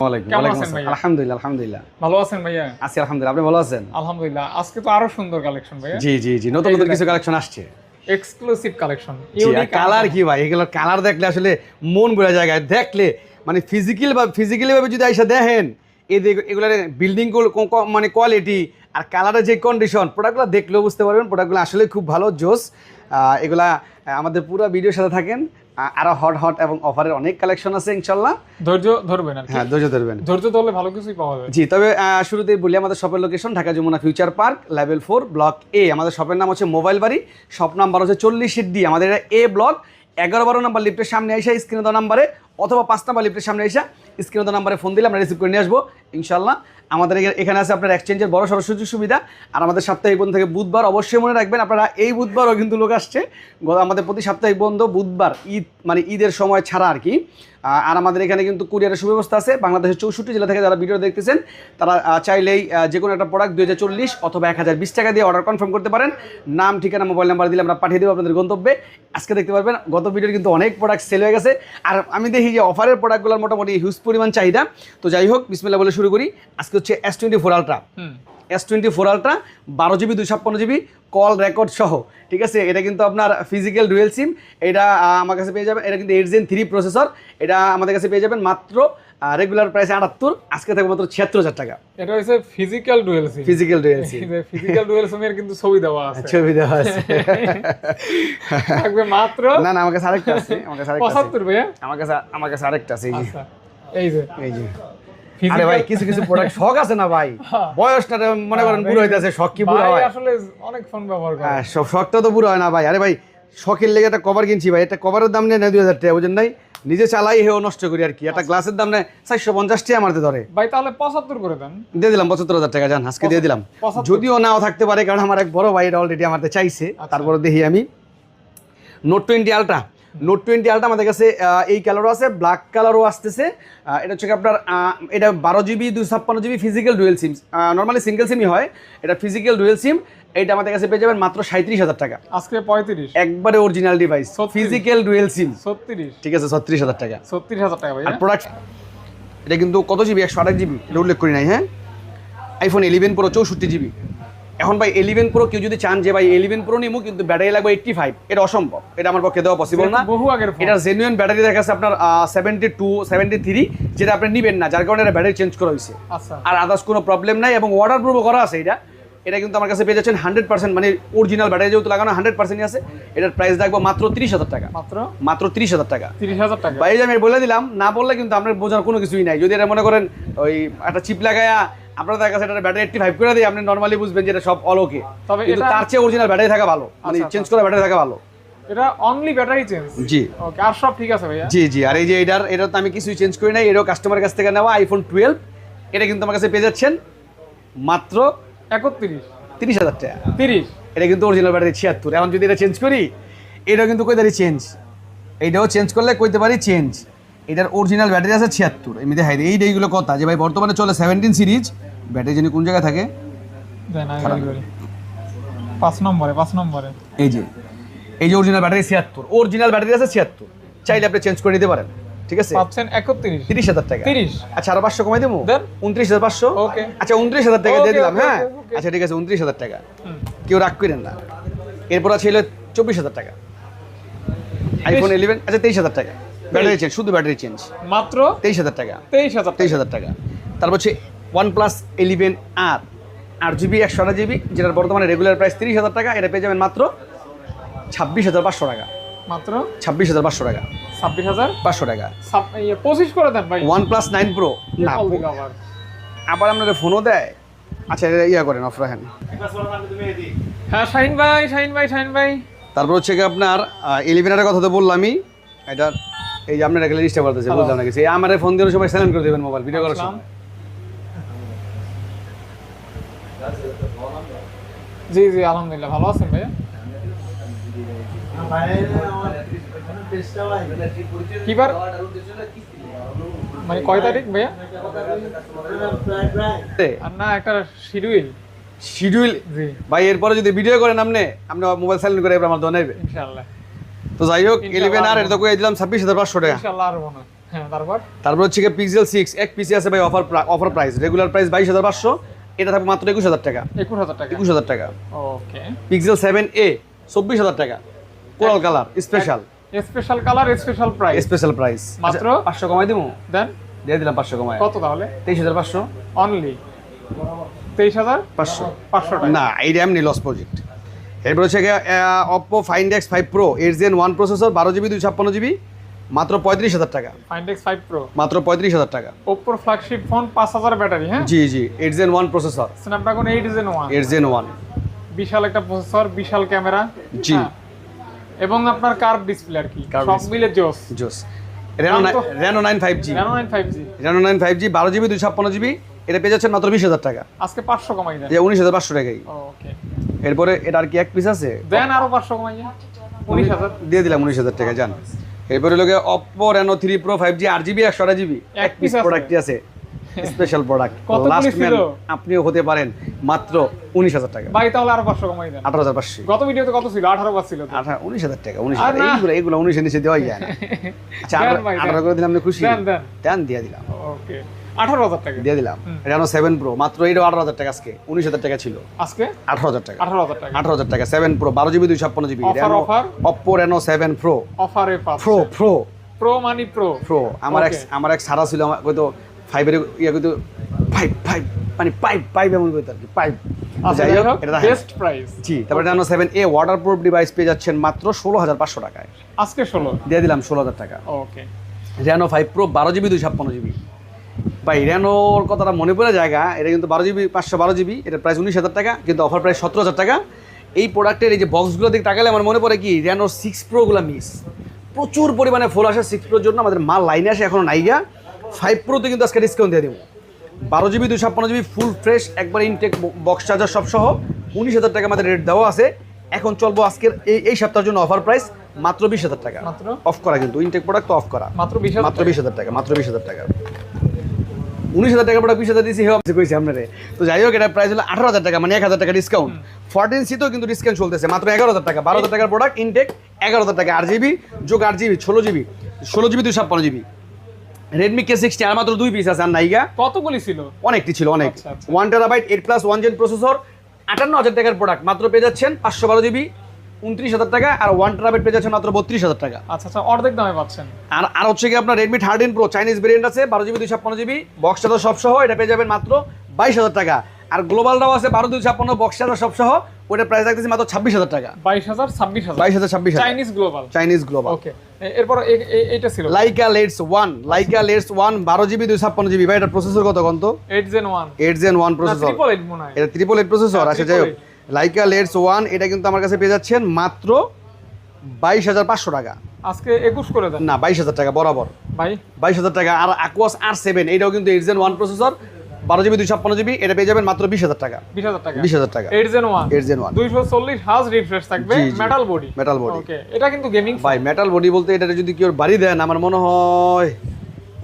আলহামদুলিল্লাহ আলহামদুলিল্লাহ। ভালো আছেন ভাইয়া? আছি আলহামদুলিল্লাহ। আপনি ভালো আছেন? আলহামদুলিল্লাহ। আজকে তো আরও সুন্দর কালেকশন ভাইয়া। জি জি জি নতুন নতুন কিছু কালেকশন আসছে। এক্সক্লুসিভ কালেকশন কালার কি ভাই? এগুলো কালার দেখলে আসলে মন বোঝা জায়গায় দেখলে মানে ফিজিক্যাল বা ফিজিক্যালি ভাবে যদি আইসা দেখেন এগুলোর বিল্ডিং মানে কোয়ালিটি আর কালারের যে কন্ডিশন প্রোডাক্টগুলো দেখলেও বুঝতে পারবেন। প্রোডাক্টগুলো আসলে খুব ভালো জোস। আহ, এগুলা আমাদের পুরো ভিডিওর সাথে থাকেন। আরও হট হট এবং অফারের অনেক কালেকশন আছে ইনশাল্লাহ ধৈর্য ধরবেন আর কি। হ্যাঁ ধৈর্য ধরবেন। ধৈর্য ধরলে ভালো কিছুই পাওয়া যাবে জি তবে শুরুতে শুরুতেই বলি আমাদের শপের location Dhaka Jamuna future park level four block A আমাদের শপের নাম হচ্ছে মোবাইল বাড়ি শপ নাম্বার হচ্ছে চল্লিশের ডি আমাদের এটা এ ব্লক এগারো বারো নাম্বার লিফটের সামনে এসে স্ক্রিনে দেওয়া নাম্বারে অথবা পাঁচ নাম্বার লিফটের সামনে এসে স্ক্রিনে দেওয়া নাম্বারে ফোন দিলে আমরা রিসিভ করে নিয়ে আসব ইনশাল্লাহ আমাদের এখানে- আছে আপনার এক্সচেঞ্জের বড় সড়ো সুযোগ সুবিধা। আর আমাদের সাপ্তাহিক বন্ধ থেকে বুধবার অবশ্যই মনে রাখবেন, আপনারা এই বুধবারও কিন্তু লোক আসছে। আমাদের প্রতি সাপ্তাহিক বন্ধ বুধবার, ঈদ মানে ঈদের সময় ছাড়া আর কি। আর আমাদের এখানে কিন্তু কুরিয়ারের সুব্যবস্থা আছে। বাংলাদেশের চৌষট্টি জেলা থেকে যারা ভিডিও দেখতেছেন, তারা চাইলেই যে কোনো একটা প্রোডাক্ট দুই হাজার চল্লিশ অথবা এক হাজার বিশ টাকা দিয়ে অর্ডার কনফার্ম করতে পারেন। নাম, ঠিকানা মোবাইল নাম্বার দিলে আমরা পাঠিয়ে দেবো আপনাদের গন্তব্যে। আজকে দেখতে পারবেন, গত ভিডিওর কিন্তু অনেক প্রোডাক্ট সেল হয়ে গেছে। আর আমি দেখি যে অফারের প্রোডাক্টগুলোর মোটামুটি হিউজ পরিমাণ চাহিদা। তো যাই হোক বিসমিল্লা বলে শুরু করি। আজকে হচ্ছে S twenty four ultra S twenty four ultra বারো জিবি দুই ছাপ্পান্ন জিবি কল রেকর্ড সহ। ঠিক আছে? এটা কিন্তু আপনার ফিজিক্যাল ডুয়েল সিম এটা আমার কাছে পেয়ে যাবেন। এটা কিন্তু এইট জেন থ্রি প্রসেসর এটা আমাদের কাছে পেয়ে যাবেন মাত্র রেগুলার প্রাইসে আটাত্তর আজকে থাকবে মাত্র ছিয়াত্তর হাজার টাকা। এটা হচ্ছে physical dual sim physical dual sim physical dual সিমের কিন্তু ছবি দেওয়া আছে। ছবি দেওয়া আছে। থাকবে মাত্র না না আমার কাছে আরেকটা আছে আমার কাছে আরেকটা আছে। পঁচাত্তর ভাইয়া? আমার কাছে আমার কাছে আরেকটা আছে এই যে। আচ্ছা এই যে। এই যে। আরে ভাই কিছু কিছু প্রোডাক্ট শখ আছে না ভাই? হ্যাঁ। বয়সটা মনে করেন বুড়ো হইতেছে শখ কি বুড়ো হয়? আসলে অনেক ফোন ব্যবহার করে। হ্যাঁ সব শখটা তো পুরো হয় না ভাই। আরে ভাই শখের লেগে একটা কভার কিনছি ভাই। একটা কভারের দাম নেই দুই হাজার টাকা বুঝেন নাই? নিজে চালাই হেও নষ্ট করি আর কি। একটা গ্লাসের দাম নেয় চারশো পঞ্চাশটি টাকা মারতে ধরে। ভাই তাহলে পঁচাত্তর করে দেন। দিয়ে দিলাম পঁচাত্তর হাজার টাকা জান আজকে দিয়ে দিলাম। যদিও নাও থাকতে পারে কারণ আমার এক বড় ভাই এটা অলরেডি আমারতে চাইছে। তারপরে দেখি আমি। Note twenty ultra note twenty ultra আমাদের কাছে এই কালারও আছে ব্ল্যাক কালারও আসতেছে। এটা হচ্ছে আপনার এটা বারো জিবি দুই ছাপ্পান্ন GB physical dual sim normally single সিমই হয় এটা ফিজিক্যাল ডুয়েল সিম এটা আমাদের কাছে পেয়ে যাবেন মাত্র সাঁত্রিশ হাজার টাকা। আজকে পঁয়ত্রিশ। একবারে original device. Physical dual sim ছত্রিশ। ঠিক আছে ছত্রিশ হাজার টাকা। ছত্রিশ হাজার টাকা আর প্রোডাক্ট এটা কিন্তু কত জিবি একশো আঠাশ জিবি এটা উল্লেখ করি নাই হ্যাঁ? আইফোন ইলেভেন প্রো চৌষট্টি জিবি এখন ভাই ইলেভেন প্রো কেউ যদি চান যে ভাই ইলেভেন প্রো নিমু কিন্তু ব্যাটারি লাগবে এইট্টি ফাইভ এটা অসম্ভব। এটা আমার পক্ষে দেওয়া পসিবল না। বহু আগের এটা জেনুইন ব্যাটারি দেখা যাচ্ছে আপনার সেভেন্টি টু সেভেন্টি থ্রি যেটা আপনি নেবেন না যার কারণে এটা ব্যাটারি চেঞ্জ করা হয়েছে। আচ্ছা। আর আদার্স কোনো প্রবলেম নাই এবং ওয়াটার প্রুফও করা আছে এটা। এটা কিন্তু আমার কাছে পেয়ে যাচ্ছেন হান্ড্রেড পার্সেন্ট মানে অরিজিনাল ব্যাটারি যেহেতু লাগানো হান্ড্রেড পার্সেন্টই আছে। এটার প্রাইস রাখব মাত্র তিরিশ হাজার টাকা। মাত্র? মাত্র তিরিশ হাজার টাকা। তিরিশ হাজার টাকা। ভাই যে আমি বলে দিলাম না বললে কিন্তু আপনার বোঝার কোনো কিছুই নাই। যদি এটা মনে করেন ওই একটা চিপ লাগায়া আপনাদের কাছে এটা ব্যাটারি এইটটি ফাইভ করে দিই আপনি নর্মালি বুঝবেন যে এটা সব অলোকে তবে কিন্তু এটা- তার চেয়ে অরিজিনাল ব্যাটারি থাকা ভালো। মানে আচ্ছা, চেঞ্জ করা ব্যাটারি থাকা ভালো। এটা অনলি ব্যাটারি চেঞ্জ জি। ওকে আর সব ঠিক আছে ভাইয়া? জি জি আর এই যে এটার এটা তো আমি কিছুই চেঞ্জ করি নাই এটাও কাস্টমারের কাছ থেকে নেওয়া আইফোন টুয়েলভ এটা কিন্তু আমার কাছে পেয়ে যাচ্ছেন মাত্র একত্রিশ। তিরিশ হাজার টাকা। তিরিশ। এটা কিন্তু অরিজিনাল ব্যাটারি ছিয়াত্তর। এখন যদি এটা চেঞ্জ করি এটাও কিন্তু কইতে পারি চেঞ্জ এইটাও চেঞ্জ করলে কইতে পারি চেঞ্জ এটার অরিজিনাল ব্যাটারি আছে ছিয়াত্তর। এমনি দেখাই দিই এই এইগুলো কথা যে ভাই বর্তমানে চলে সেভেন্টিন সিরিজ ব্যাটারি জানি কোন জায়গায় থাকে। পাঁচ নম্বরে পাঁচ নম্বরে। এই যে এই যে অরিজিনাল ব্যাটারি ছিয়াত্তর। অরিজিনাল ব্যাটারি আছে ছিয়াত্তর। চাইলে আপনি চেঞ্জ করে দিতে পারেন। ঠিক আছে? পাচ্ছেন একত্রিশ। তিরিশ হাজার টাকা। তিরিশ। আচ্ছা আরও পাঁচশো কমাই দেবো? উনত্রিশ হাজার পাঁচশো? ওকে। আচ্ছা উনত্রিশ হাজার টাকা দিয়ে দিলাম হ্যাঁ. আচ্ছা ঠিক আছে উনত্রিশ হাজার টাকা। কেউ রাগ করেন না। এরপর আছে হলো চব্বিশ হাজার টাকা। আইফোন ইলেভেন আচ্ছা তেইশ হাজার টাকা। ব্যাটারি চেঞ্জ শুধু ব্যাটারি চেঞ্জ মাত্র তেইশ হাজার টাকা। তেইশ হাজার তেইশ হাজার টাকা। তারপর হচ্ছে ওয়ান প্লাস ইলেভেন আর আট জিবি একশো আঠাশ জিবি যেটার বর্তমানে রেগুলার প্রাইস তিরিশ হাজার টাকা এটা পেয়ে যাবেন মাত্র ছাব্বিশ হাজার পাঁচশো টাকা। মাত্র ছাব্বিশ হাজার পাঁচশো টাকা। ছাব্বিশ হাজার পাঁচশো টাকা। ইয়ে, পঁচিশ করে দেন ভাই। ওয়ান প্লাস নাইন প্রো না আবার। আপনাদের ফোনও দেয়? আচ্ছা এটা ইয়া করেন অফ রাখেন। হ্যাঁ শাহিন ভাই শাহিন ভাই শাহিন ভাই। তারপর হচ্ছে কি আপনার ইলেভেনের কথা তো বললামই। এটা এই যে আপনার লিস্টে বলতেছে Hello. বুঝলাম না কিছু এই আমার ফোন দিয়ে সবাই সাইলেন্ট করে দেবেন মোবাইল ভিডিও করার সময়। জি জি আলহামদুলিল্লাহ ভালো আছেন ভাইয়া? কিবার? মানে কয় তারিখ ভাইয়া? না একটা শিডিউল। শিডিউল? জি। ভাই এরপরে যদি ভিডিও করেন আপনি আপনি মোবাইল সাইলেন্ট করে এবার আমার দোয়া নেবে ইনশাআল্লাহ। তো যাই হোক। ইলেভেন আর এটা তো কয়ে দিলাম ছাব্বিশ হাজার পাঁচশো টাকা। হ্যাঁ। তারপর? হচ্ছে পিক্সেল সিক্স এক পিসি আছে ভাই offer offer price regular price বাইশ হাজার পাঁচশো এটা থাকবে মাত্র একুশ হাজার টাকা। একুশ হাজার টাকা। একুশ হাজার টাকা। ওকে। পিক্সেল সেভেন এ চব্বিশ হাজার টাকা। Coral colour special special colour special price special price মাত্র? পাঁচশো কমাই দিব দেন। দিয়ে দিলাম পাঁচশো কমাই কত তাহলে? তেইশ হাজার পাঁচশো। অনলি তেইশ হাজার? পাঁচশো। পাঁচশো টাকা। না এইটা এমনি লস প্রজেক্ট এরপর হচ্ছে গিয়ে Oppo Find X five pro eight gen one processor বারো জিবি দুই ছাপ্পান্ন জিবি মাত্র পঁয়ত্রিশ হাজার টাকা। ফাইন্ডেক্স ফাইভ প্রো মাত্র পঁয়ত্রিশ হাজার টাকা। ওপ্পোর ফ্ল্যাগশিপ ফোন পাঁচ হাজার ব্যাটারি হ্যাঁ? জি জি eight gen one processor Snapdragon eight gen one eight gen one বিশাল একটা প্রসেসর বিশাল ক্যামেরা জি। এবং আপনার কার্ভ ডিসপ্লে আর কি। সব মিলে জোস। জোস। Reno nine five G Reno nine five G Reno nine five G বারো জিবি দুই ছাপ্পান্ন জিবি এটা পেয়ে যাচ্ছেন মাত্র বিশ হাজার টাকা। আজকে পাঁচশো কমাই দেন। উনিশ হাজার পাঁচশো টাকাই। ওকে। এরপরে এটা আর কি এক পিস আছে? দেন আরও পাঁচশো কমাই দেন। উনিশ হাজার। দিয়ে দিলাম উনিশ হাজার টাকা জান এরপরে লোকে Oppo Reno three pro five G আট জিবি একশো আট জিবি এক পিস। প্রোডাক্টই আছে। স্পেশাল প্রোডাক্ট লাস্ট ম্যান আপনিও হতে পারেন মাত্র উনিশ হাজার টাকা। ভাই তাহলে আরও পাঁচশো কমাই দেন। আঠারো হাজার পাঁচশো। গত ভিডিওতে কত ছিল? আঠারো পাঁচ ছিল। আঠারো উনিশ হাজার টাকা উনিশ আর হাজার। এইগুলো এইগুলো উনিশের নিচে দেওয়াই যায় না। আচ্ছা আঠারো করে দিলাম আপনি খুশি। দেন দিয়ে দিলাম। ওকে। আঠারো হাজার টাকা। দিয়ে দিলাম। রেনো সেভেন প্রো মাত্র আঠারো হাজার টাকা আজকে। উনিশ হাজার টাকা ছিল। আজকে? আঠারো হাজার টাকা। আঠারো হাজার টাকা। আঠারো হাজার টাকা। সেভেন প্রো বারো জিবি দুই ছাপ্পান্ন জিবি। রেনো সেভেন প্রো অফারে প্রো প্রো প্রো মানি প্রো প্রো আমার এক আমার এক সারা ছিল আমার ফাইভের ইয়ে ফাইভ ফাইভ মানে পাইপ পাইপ এমন আর কি পাইপ। বেস্ট প্রাইস জি তারপরে সেভেন এ ডিভাইস পেয়ে যাচ্ছেন মাত্র ষোলো হাজার পাঁচশো টাকায়। আজকে ষোলো। দিয়ে দিলাম ষোলো হাজার টাকা। ওকে রেনো ফাইভ প্রো বারো জিবি দুই ছাপ্পান্ন জিবি। ভাই রেনোর কথাটা মনে পড়ে জায়গা এটা কিন্তু বারো জিবি পাঁচশো বারো জিবি এটার প্রাইস উনিশ হাজার টাকা কিন্তু অফার প্রাইস সতেরো হাজার টাকা। এই প্রোডাক্টের এই যে বক্সগুলো দিকে তাকালে আমার মনে পড়ে কি রেনোর সিক্স প্রোগুলো মিস প্রচুর পরিমাণে ফুল আসে সিক্স প্রোর জন্য আমাদের মাল লাইনে আসে এখনও নাইগা ফাইভ প্রোতে কিন্তু আজকে ডিসকাউন্ট দিয়ে দেবো। বারো জিবি দুই ছাপ্পান্ন জিবি ফুল ফ্রেশ একবার ইনটেক বক্স চার্জার সব সহ উনিশ হাজার টাকা আমাদের রেট দেওয়া আছে। এখন চলবো আজকের এই এই সপ্তাহের জন্য অফার প্রাইস মাত্র বিশ হাজার টাকা। মাত্র? অফ করা কিন্তু ইনটেক প্রোডাক্ট অফ করা। মাত্র বিশ মাত্র বিশ হাজার টাকা মাত্র বিশ হাজার টাকা। উনিশ হাজার টাকা প্রোডাক্ট বিশ হাজার দিয়েছি হেও কইছি আপনারে। তো যাই হোক এটা প্রাইস হলো আঠারো হাজার টাকা মানে এক হাজার টাকা ডিসকাউন্ট ফোরটিন সিতেও কিন্তু ডিসকাউন্ট চলতেছে মাত্র এগারো হাজার টাকা। বারো হাজার টাকার প্রোডাক্ট ইনটেক এগারো হাজার টাকা। আট জিবি যোগ আট জিবি ষোলো জিবি ষোলো জিবি দুই ছাপ্পান্ন জিবি রেডমি কে সিক্সটি আর মাত্র দুই পিস আছে আর নাইগা কতগুলি ছিল? অনেকটি ছিল অনেক। One terabyte eight plus one gen processor আটান্ন হাজার টাকার প্রোডাক্ট মাত্র পেয়ে যাচ্ছেন পাঁচশো বারো জিবি উনত্রিশ হাজার টাকা আর ওয়ান টেরাবাইট পেয়ে যাচ্ছেন মাত্র বত্রিশ হাজার টাকা। আচ্ছা আচ্ছা অর্ধেক দামে পাচ্ছেন। আর আর হচ্ছে কি আপনার Redmi thirteen pro Chinese variant আছে বারো জিবি দুই ছাপ্পান্ন জিবি বক্স চার্জার সব সহ এটা পেয়ে যাবেন মাত্র বাইশ হাজার টাকা। আর গ্লোবালটাও আছে বারো দুই ছাপ্পান্ন বক্স চার্জার সব সহ ওটার প্রাইস রাখতেছি মাত্র ছাব্বিশ হাজার টাকা। বাইশ হাজার ছাব্বিশ হাজার। বাইশ হাজার ছাব্বিশ হাজার। Chinese global Chinese global okay এরপর এ- এ- এইটা ছিল। Leica Leitz one Leica Leitz one বারো জিবি দুই ছাপ্পান্ন জিবি ভাই এটা প্রসেসর কত কত eight gen one eight gen one processor এটা ট্রিপল এইট প্রসেসর আচ্ছা যাই হোক। লাইকা লেটস ওয়ান এটা কিন্তু আমার কাছে পেয়ে যাচ্ছেন মাত্র বাইশ হাজার পাঁচশো টাকা। আজকে একুশ করে দেন। না বাইশ হাজার টাকা বরাবর। ভাই। বাইশ হাজার টাকা আর আকোয়াস আর সেভেন এটাও কিন্তু এইট জেন ওয়ান প্রসেসর বারো জিবি দুই ছাপ্পান্ন জিবি এটা পেয়ে যাবেন মাত্র বিশ হাজার টাকা। বিশ হাজার টাকা। বিশ হাজার টাকা। Eight gen one eight gen one দুইশো চল্লিশ হাজ রিফ্রেশ থাকবে। মেটাল বডি মেটাল বডি এটা কিন্তু গেমিং ভাই মেটাল বডি বলতে এটা যদি কেউ বাড়ি দেন আমার মনে হয়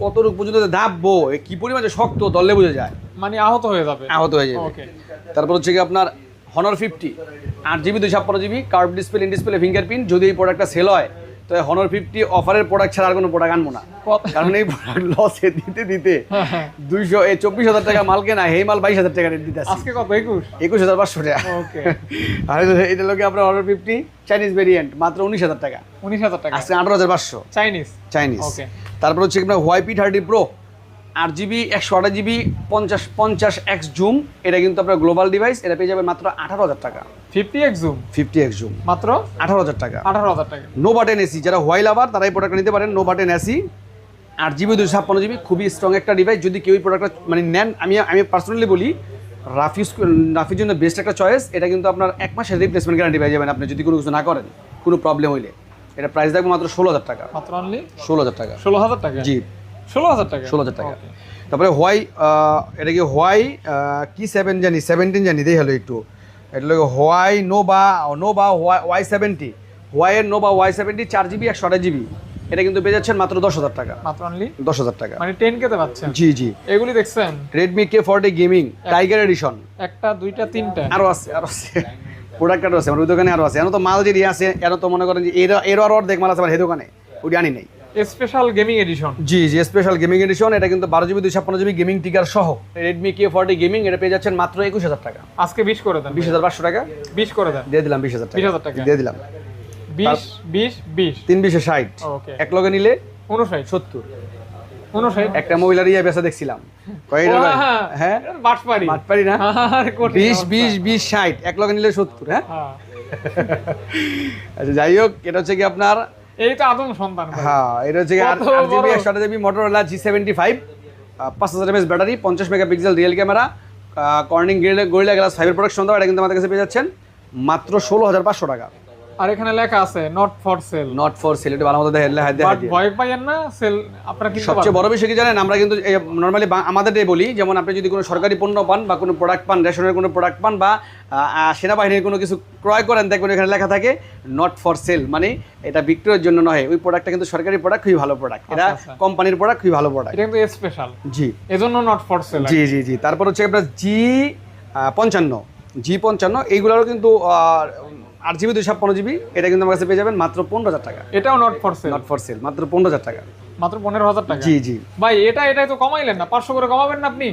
কতটুকু পর্যন্ত দাববো কি পরিমাণে শক্ত দলে বুঝে যায়। মানে আহত হয়ে যাবে। আহত হয়ে যাবে। তারপর হচ্ছে কি আপনার হনার ফিফটি আট জিবি দুই ছাপ্পান্ন GB curve display display fingerprint যদি এই প্রোডাক্টটা সেল হয় তো হনর ফিফটি অফারের প্রোডাক্ট ছাড়া আর কোনো প্রোডাক্ট আনব না। কারণ এই প্রোডাক্ট লসে দিতে দিতে হ্যাঁ, হ্যাঁ। দুইশো এই চব্বিশ হাজার টাকা মাল কেনা এই মাল বাইশ হাজার টাকা রেট দিতে আজকে কত? একুশ? একুশ হাজার পাঁচশো টাকা। ওকে। আর এটা লোকে আপনার অর্ডার ফিফটি চাইনিজ ভেরিয়েন্ট মাত্র উনিশ হাজার টাকা। উনিশ হাজার টাকা। আজকে আঠারো হাজার পাঁচশো। Chinese Chinese. তারপর হচ্ছে আপনার ওয়াইপি থার্টি প্রো আট জিবি একশো আঠাশ জিবি পঞ্চাশ পঞ্চাশ এক্স জুম এটা কিন্তু আপনার গ্লোবাল ডিভাইস এটা পেয়ে যাবে মাত্র আঠারো হাজার টাকা। Fifty X zoom? Fifty X zoom. মাত্র? আঠারো হাজার টাকা। আঠারো হাজার টাকা। নো বাটেন এসি যারা হোয়াইল আবার তারা এই প্রোডাক্টটা নিতে পারেন নো বাটেন এসি। আট জিবি দুশো ছাপ্পান্ন জিবি খুবই স্ট্রং একটা ডিভাইস যদি কেউ এই প্রোডাক্টটা মানে নেন আমি আমি পার্সোনালি বলি রাফিস রাফির জন্য বেস্ট একটা চয়েস এটা কিন্তু আপনার এক মাসের রিপ্লেসমেন্ট গ্যারান্টি পেয়ে যাবেন আপনি যদি কোনো কিছু না করেন কোনো প্রবলেম হইলে। এটা প্রাইস থাকবে মাত্র ষোলো হাজার টাকা। মাত্র অনলি ষোলো হাজার টাকা। ষোলো হাজার টাকা? জি। ষোলো হাজার টাকা। ষোলো হাজার টাকা। তারপরে হোয়াই এটা কি হোয়াই কি সেভেন জানি সেভেন্টিন জানি দেই হলো একটু। এটা লোক Huawei Nova Nova Y seventy হোয়াইয়ের Nova Y seventy চার জিবি একশো আঠাশ জিবি। এটা কিন্তু পেয়ে যাচ্ছেন মাত্র দশ হাজার টাকা। মাত্র অনলি দশ হাজার টাকা। মানে টেন কেতে পাচ্ছেন? জি জি। এগুলি দেখছেন? Redmi K forty gaming tiger edition একটা দুইটা তিনটা। আরও আছে আরও আছে। প্রোডাক্ট আরও আছে আমার ওই দোকানে আরও আছে। এন তো মাল যেটি আছে এন তো মনে করেন যে এর এর আর অর্ধেক মাল আছে আমার এই দোকানে ওটি আনি নাই। Special gaming edition. জি জি স্পেশাল গেমিং এডিশন। এটা কিন্তু বারো জিবি দুই ছাপ্পান্ন জিবি গেমিং টিকার সহ। রেডমি কে ফর্টি গেমিং এটা পেয়ে যাচ্ছেন মাত্র একুশ হাজার টাকা। আজকে বিশ করে দেন বিশ হাজার পাঁচশো টাকা। বিশ করে দেন। দিয়ে দিলাম বিশ হাজার টাকা। 20,000 টাকা। দিয়ে দিলাম। বিশ বিশ বিশ। তিন বিশে ষাট। এক লগে নিলে উনষাট সত্তর। একটা মহিলার ইয়ে বেচা দেখছিলাম। হ্যাঁ। না? বিশ বিশ বিশ ষাট। এক লগে নিলে সত্তর হ্যাঁ? হ্যাঁ। আচ্ছা যাই হোক এটা হচ্ছে কি আপনার এই আদম সন্তান হ্যাঁ এটা হচ্ছে কি আর কত আট জিবি বড়। একশো GB Motorola G seventy five পাঁচ হাজার এমএস ব্যাটারি পঞ্চাশ megapixel real camera Corning Gorilla glass ফাইভের প্রোডাকশন দাও এটা কিন্তু আমাদের কাছে পেয়ে যাচ্ছেন মাত্র ষোলো হাজার পাঁচশো টাকা আর এখানে লেখা আছে not for sale not for sale এটা ভালো দেখে দেখা বাট ভয় পাইয়েন না সেল আপনারা কিনতে সবচেয়ে বড় বিষয় কি জানেন? আমরা কিন্তু নর্মালি আমাদের বলি যেমন আপনি যদি কোনো সরকারি পণ্য পান বা কোনো প্রোডাক্ট পান রেশনের কোনো প্রোডাক্ট পান বা সেনাবাহিনীর কোনো কিছু ক্রয় করেন দেখবেন এখানে লেখা থাকে নট ফর সেল মানে এটা বিক্রয়ের জন্য নয় ওই প্রোডাক্টটা কিন্তু সরকারি প্রোডাক্ট খুবই ভালো প্রোডাক্ট এটা আচ্ছা, আচ্ছা। কোম্পানির প্রোডাক্ট খুবই ভালো প্রোডাক্ট এটা কিন্তু স্পেশাল জি। এজন্য নট ফর সেল জি জি জি। তারপর হচ্ছে আপনার জি পঞ্চান্ন। জি পঞ্চান্ন এইগুলোরও কিন্তু আট জিবি দুই ছাপ্পান্ন জিবি এটা কিন্তু আমার কাছে পেয়ে যাবেন মাত্র পনেরো হাজার টাকা। এটাও not for sale not for sale মাত্র পনেরো হাজার টাকা। মাত্র পনেরো হাজার টাকা? জি জি। ভাই এটা এটাই তো কমাইলেন না পাঁচশো করে কমাবেন না আপনি?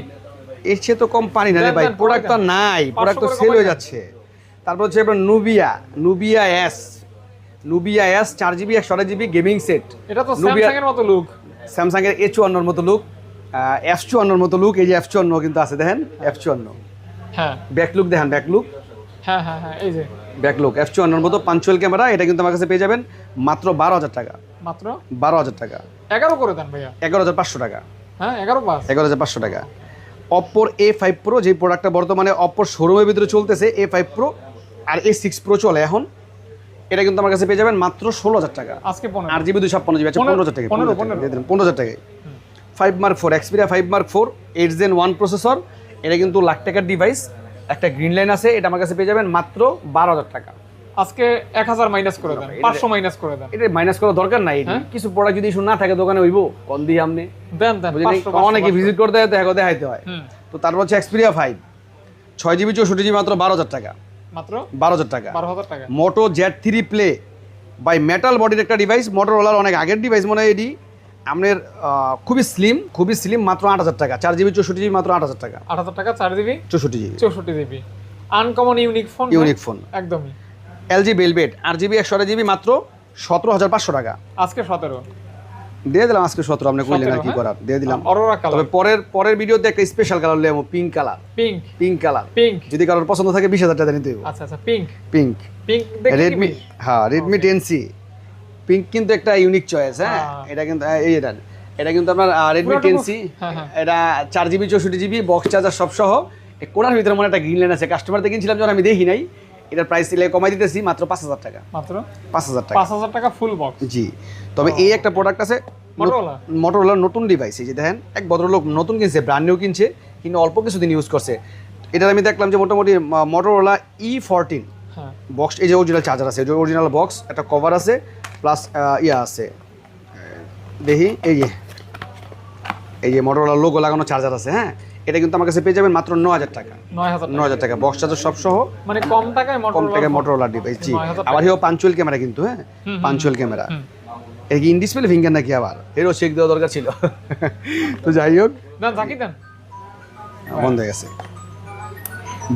এর চেয়ে তো কম পানি না রে ভাই প্রোডাক্ট তো নাই প্রোডাক্ট তো সেল হয়ে যাচ্ছে। তারপর হচ্ছে আপনার Nubia Nubia S Nubia S চার জিবি একশো জিবি গেমিং সেট এটা তো Nubia- স্যামসাং এর মতো লুক স্যামসাং এর এ চুয়ান্নর মতো লুক এফ চুয়ান্নর মতো লুক এই যে এফ চুয়ান্ন কিন্তু আছে দেখেন এফ চুয়ান্ন। হ্যাঁ। ব্যাক লুক দেখেন ব্যাক লুক হ্যাঁ হ্যাঁ হ্যাঁ এই যে। Back look. এফ চুয়ান্নর মতো পাঞ্চুয়াল ক্যামেরা এটা কিন্তু আমার কাছে পেয়ে যাবেন মাত্র বারো হাজার টাকা। মাত্র? বারো হাজার টাকা। এগারো করে দেন ভাইয়া। এগারো হাজার পাঁচশো টাকা। হ্যাঁ এগারো পাঁচ। এগারো হাজার পাঁচশো টাকা। অপ্পোর এ ফাইভ প্রো যে প্রোডাক্টটা বর্তমানে অপ্পোর শোরুমের ভিতরে চলতেছে এ ফাইভ প্রো আর এ সিক্স প্রো চলে এখন এটা কিন্তু আমার কাছে পেয়ে যাবেন মাত্র ষোলো হাজার টাকা। আজকে আর জিবি দুই ছাপ্পান্ন জিবি আছে পনেরো- হাজার টাকা পনেরো, পনেরো হাজার টাকায়। Five Mark four Xperia five Mark four eight gen one processor এটা কিন্তু লাখ টাকার ডিভাইস একটা গ্রিন লাইন আছে এটা আমার কাছে পেয়ে যাবেন মাত্র বারো হাজার টাকা। আজকে এক হাজার মাইনাস করে দেন পাঁচশো মাইনাস করে দেন। এটা মাইনাস করার দরকার নাই। হ্যাঁ? কিছু প্রোডাক্ট যদি ইস্যু না থাকে দোকানে হইব কম দিয়ে আপনি দেন অনেকে ভিজিট করতে হয় দেখা দেখাইতে হয়। তো তারপর হচ্ছে এক্সপিরিয়া ফাইভ ছয় জিবি চৌষট্টি জিবি মাত্র বারো হাজার টাকা। মাত্র? বারো হাজার টাকা। বারো হাজার টাকা। Moto Z three play by metal বডির একটা ডিভাইস মোটরওয়ালার অনেক আগের ডিভাইস মনে হয় এটি। আপনার খুবই স্লিম খুবই স্লিম মাত্র আট হাজার টাকা। চার জিবি চৌষট্টি জিবি মাত্র আট হাজার টাকা। আট হাজার টাকা চার জিবি? চৌষট্টি জিবি। চৌষট্টি GB. Uncommon unique phone unique phone একদমই। এলজি বেলবেট আট জিবি একশো জিবি মাত্র সতেরো হাজার পাঁচশো টাকা। আজকে সতেরো। দিয়ে দিলাম আজকে সতেরো আপনি কইলেন আর কি হ্যাঁ? করার। দিয়ে দিলাম। অরোরা তবে কালার পরের পরের ভিডিওতে একটা special colour লেমো pink colour pink pink colour pink যদি কারোর পছন্দ থাকে বিশ হাজার টাকা নিতে আচ্ছা আচ্ছা পিঙ্ক পিঙ্ক পিঙ্ক রেডমি হ্যাঁ রেডমি টেন সি পিঙ্ক কিন্তু একটা ইউনিক চয়েস হ্যাঁ? হ্যাঁ। এটা কিন্তু এই এটা এটা কিন্তু আপনার রেডমি টেন সি হ্যাঁ, হ্যাঁ। এটা চার জিবি চৌষট্টি জিবি বক্স চার্জার সব সহ। কোনার ভিতরে মনে একটা গ্রিন লাইন আছে। কাস্টমার থেকে কিনছিলাম যখন আমি দেখি নাই এটার প্রাইস দিলে কমাই দিতেছি মাত্র পাঁচ হাজার টাকা। মাত্র? পাঁচ হাজার টাকা। পাঁচ হাজার টাকা ফুল বক্স জি। তবে এই একটা প্রোডাক্ট আছে? মোটরোলার নতুন ডিভাইস এই যে দেখেন এক ভদ্রলোক নতুন কিনছে ব্র্যান্ড নিউ কিনছে কিন্তু অল্প কিছুদিন ইউজ করছে। এটার আমি দেখলাম যে মোটামুটি মোটরোলা ই ফোরটিন বক্স এই যে অরিজিনাল চার্জার আছে যে অরিজিনাল বক্স একটা কভার আছে প্লাস ইয়া আছে। দেখি এই যে। এই যে মোটরোলার লোগো লাগানো চার্জার আছে হ্যাঁ? এটা কিন্তু আমার কাছে পেয়ে যাবেন মাত্র ন হাজার টাকা। নয় হাজার ন টাকা হাজার টাকা। বক্স চার্জার সব সহ মানে কম টাকায় কম টাকায় মোটরোলার ডিভাইস জি। 9,000 আবার হিও পাঞ্চুয়াল ক্যামেরা কিন্তু হ্যাঁ? পাঞ্চুয়াল ক্যামেরা। এটা কি ইন ডিসপ্লে ফিঙ্গার নাকি আবার? এরও চেক দেওয়া দরকার ছিল। তো যাই হোক। দেন থাকি দেন। বন্ধ হয়ে গেছে।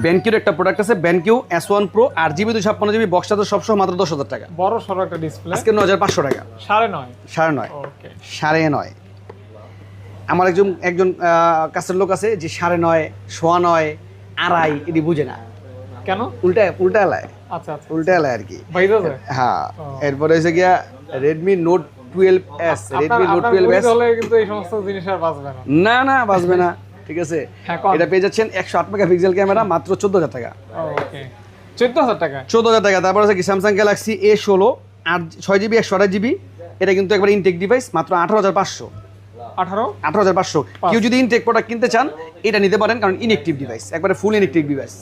ব্যানকিউর একটা প্রোডাক্ট আছে ব্যানকিউ এস ওয়ান প্রো আর জিবি দুই ছাপ্পান্ন জিবি বক্স চার্জার সবসময় মাত্র দশ হাজার টাকা। বড় সড়ো একটা ডিসপ্লে আজকে ন হাজার পাঁচশো টাকা। সাড়ে নয়। সাড়ে নয়। সাড়ে নয়। আমার একজন একজন কাছের লোক আছে যে সাড়ে নয় সোয়া নয় আড়াই এটি বুঝে না। কেন? উল্টা উল্টা এলায়। আচ্ছা আচ্ছা উল্টা এলায় আর কি। হ্যাঁ। এরপরে হয়েছে গিয়া Redmi Note twelve S Redmi Note twelve S হলে কিন্তু এই সমস্ত জিনিস আর বাঁচবে না। না না বাঁচবে না। ঠিক আছে? হ্যাঁ, এটা পেয়ে যাচ্ছেন একশো আট মেগাপিক্সেল ক্যামেরা মাত্র চোদ্দ হাজার টাকা। ওকে। চোদ্দ হাজার টাকা? চোদ্দ হাজার টাকা। তারপর আছে কি? স্যামসাং গ্যালাক্সি এ ষোলো আট ছয় জিবি একশো আঠাশ জিবি এটা কিন্তু একবার ইনটেক ডিভাইস মাত্র আঠারো হাজার পাঁচশো। আঠারো? আঠারো হাজার পাঁচশো। কেউ যদি ইনটেক প্রোডাক্ট কিনতে চান এটা নিতে পারেন কারণ ইনএক্টিভ ডিভাইস একবারে ফুল ইনএক্টিভ ডিভাইস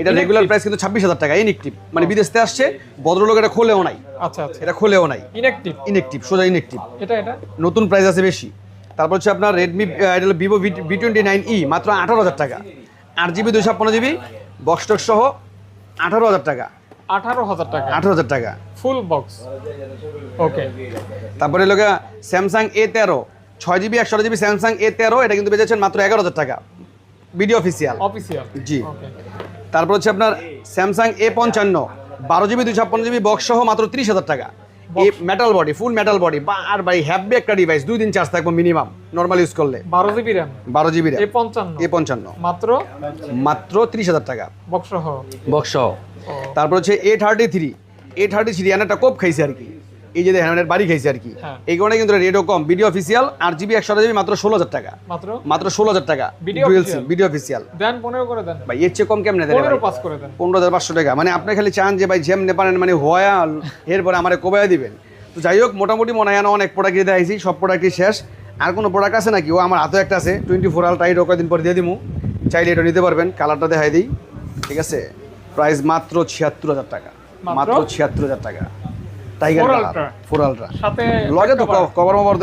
এটা রেগুলার প্রাইস কিন্তু ছাব্বিশ হাজার টাকা ইনএক্টিভ মানে বিদেশ থেকে আসছে ভদ্রলোক এটা খোলেও নাই। আচ্ছা আচ্ছা। এটা খোলেও নাই। ইনঅ্যাক্টিভ ইনএক্টিভ সোজা ইনএক্টিভ এটা এটা? নতুন প্রাইস আছে বেশি। তারপর হচ্ছে আপনার রেডমি এটা হলো Vivo V twenty nine E মাত্র আঠারো হাজার টাকা। আট জিবি দুই ছাপ্পান্ন জিবি বক্স টক সহ আঠারো হাজার টাকা। আঠারো হাজার টাকা। আঠারো হাজার টাকা। ফুল বক্স ওকে তারপরে লোক স্যামসাং এ তেরো ছয় জিবি একশো জিবি স্যামসাং এ তেরো এটা কিন্তু বেঁচেছেন মাত্র এগারো হাজার টাকা। ভিডিও অফিসিয়াল অফিসিয়াল জি। তারপর হচ্ছে আপনার স্যামসাং এ পঞ্চান্ন বারো জিবি দুই ছাপ্পান্ন জিবি বক্স সহ মাত্র তিরিশ হাজার টাকা। Metal body full metal body বা আর ভাই হ্যাভি একটা ডিভাইস দুই দিন চার্জ থাকব মিনিমাম নর্মাল ইউজ করলে। বারো জিবি র্যাম বারো জিবি র্যাম পঞ্চান্ন। এ পঞ্চান্ন। মাত্র? মাত্র ত্রিশ হাজার টাকা। বক্স সহ। বক্স তারপর হচ্ছে A thirty three A thirty three এনে একটা কোপ খাইছে আর কি। এই যে দেখেন বাড়ি খাইছে আর কি। হ্যাঁ। এই কারণে কিন্তু রেটও কম। ভিডিও অফিসিয়াল আর জিবি একশো জিবি মাত্র ষোলো হাজার টাকা। মাত্র? মাত্র ষোলো হাজার টাকা। ভিডিও অফিসিয়াল দেন পনেরো করে দেন। ভাই এর চেয়ে কম কেমনে দেন? পনেরো হাজার পাঁচশো টাকা। মানে আপনি খালি চান যে ভাই যেমনে পারেন মানে হওয়া এরপরে আমার কবাই দিবেন। তো যাই হোক মোটামুটি মনে হয় না অনেক প্রোডাক্ট দিয়ে দেখাইছি সব প্রোডাক্টই শেষ। আর কোনো প্রোডাক্ট আছে নাকি? ও আমার হাতে একটা আছে। টোয়েন্টি ফোর আলট্রা এটা কয়েকদিন পর দিয়ে দিমু। চাইলে এটা নিতে পারবেন। কালারটা দেখাই দিই। ঠিক আছে? প্রাইস মাত্র ছিয়াত্তর হাজার টাকা? মাত্র ছিয়াত্তর হাজার টাকা। টাইগার সাথে লগে তো কভার মভার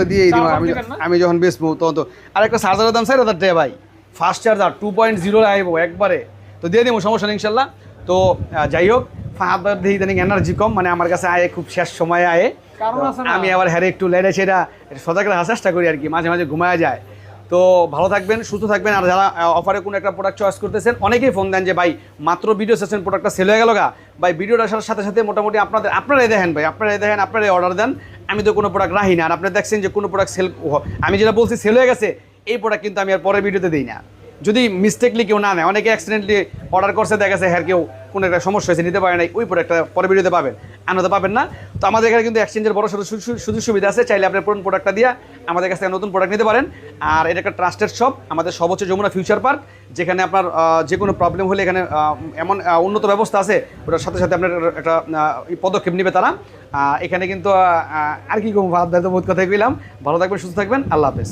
আমি যখন বেচবো তখন তো আর একটা চার্জারের দাম চার হাজার টাকা ভাই। Fast charger two point zero আইবো একবারে। তো দিয়ে দিব সমস্যা নেই ইনশাল্লাহ। তো যাই হোক ফাহাদার দিয়ে ইদানিং এনার্জি কম মানে আমার কাছে আয়ে খুব শেষ সময়ে আয়ে? আমি আবার হ্যারে একটু লেড়ে সেটা সজাগ রাখার চেষ্টা করি আর কি মাঝে মাঝে ঘুমায় যায়। তো ভালো থাকবেন, সুস্থ থাকবেন। আর যারা অফারে কোনো একটা প্রোডাক্ট চয়েস করতেছেন, অনেকেই ফোন দেন যে, ভাই, মাত্র ভিডিও সেশন প্রোডাক্টটা সেল হয়ে গেল গা। ভাই ভিডিওটা আসার সাথে সাথে মোটামুটি আপনাদের, আপনারাই দেখেন ভাই, আপনারাই দেখেন, আপনারাই অর্ডার দেন। আমি তো কোনো প্রোডাক্ট রাখি না। আর আপনি দেখছেন যে, কোনো প্রোডাক্ট সেল আমি যেটা বলছি সেল হয়ে গেছে, এই প্রোডাক্ট কিন্তু আমি আর পরের ভিডিওতে দিই না। যদি মিস্টেকলি কেউ না নেয়, অনেকে অ্যাক্সিডেন্টলি অর্ডার করছে, দেখা হ্যার কেউ কোনো একটা সমস্যা হয়েছে, নিতে পারে নাই, ওই প্রোডাক্টটা পরে ভিডিওতে পাবেন। আনাতে পাবেন না। তো আমাদের এখানে কিন্তু এক্সচেঞ্জের বড় সড়ো সুযোগ সুবিধা আছে। চাইলে আপনার পুরনো প্রোডাক্টটা দিয়ে আমাদের কাছ থেকে নতুন প্রোডাক্ট নিতে পারেন। আর এটা একটা ট্রাস্টেড শপ আমাদের হচ্ছে যমুনা ফিউচার পার্ক যেখানে আপনার যে কোনো প্রবলেম হলে এখানে এমন উন্নত ব্যবস্থা আছে, ওটার সাথে সাথে আপনার একটা পদক্ষেপ নেবে তারা। এখানে কিন্তু আর কি কম ভাব বহুত কথাই কইলাম। ভালো থাকবেন, সুস্থ থাকবেন। আল্লাহ হাফেজ।